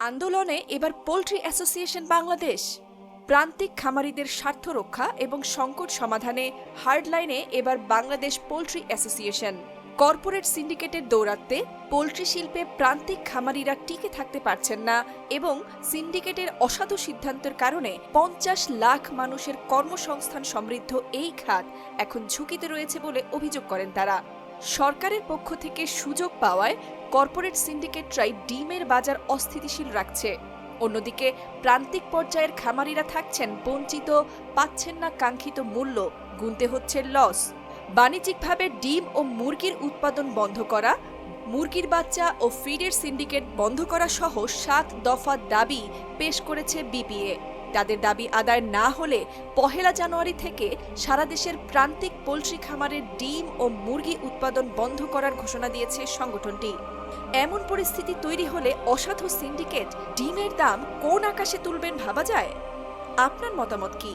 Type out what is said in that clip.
আন্দোলনে এবার poultry association Bangladesh. প্রান্তিক খামারিদের স্বার্থ রক্ষা এবং সংকট সমাধানে হার্ডলাইনে এবার বাংলাদেশ পোল্ট্রি অ্যাসোসিয়েশন। কর্পোরেট সিন্ডিকেটের দৌরাত্মে পোলট্রি শিল্পে প্রান্তিক খামারিরা টিকে থাকতে পারছেন না এবং সিন্ডিকেটের অসাধু সিদ্ধান্তের কারণে পঞ্চাশ লাখ মানুষের কর্মসংস্থান সমৃদ্ধ এই খাত এখন ঝুঁকিতে রয়েছে বলে অভিযোগ করেন তারা। সরকারের পক্ষ থেকে সুযোগ পাওয়ায় কর্পোরেট সিন্ডিকেটরাই ডিমের বাজার অস্থিতিশীল রাখছে। অন্যদিকে প্রান্তিক পর্যায়ের খামারিরা থাকছেন বঞ্চিত, পাচ্ছেন না কাঙ্ক্ষিত মূল্য, গুনতে হচ্ছে লস। বাণিজ্যিকভাবে ডিম ও মুরগির উৎপাদন বন্ধ করা মুরগির বাচ্চা ও ফিডের সিন্ডিকেট বন্ধ করা সহ সাত দফা দাবি পেশ করেছে বিপিএ। তাদের দাবি আদায় না হলে পহেলা জানুয়ারি থেকে সারা দেশের প্রান্তিক পোলট্রি খামারের ডিম ও মুরগি উৎপাদন বন্ধ করার ঘোষণা দিয়েছে সংগঠনটি। এমন পরিস্থিতি তৈরি হলে অসাধু সিন্ডিকেট ডিমের দাম কোন আকাশে তুলবেন ভাবা যায়? আপনার মতামত কি?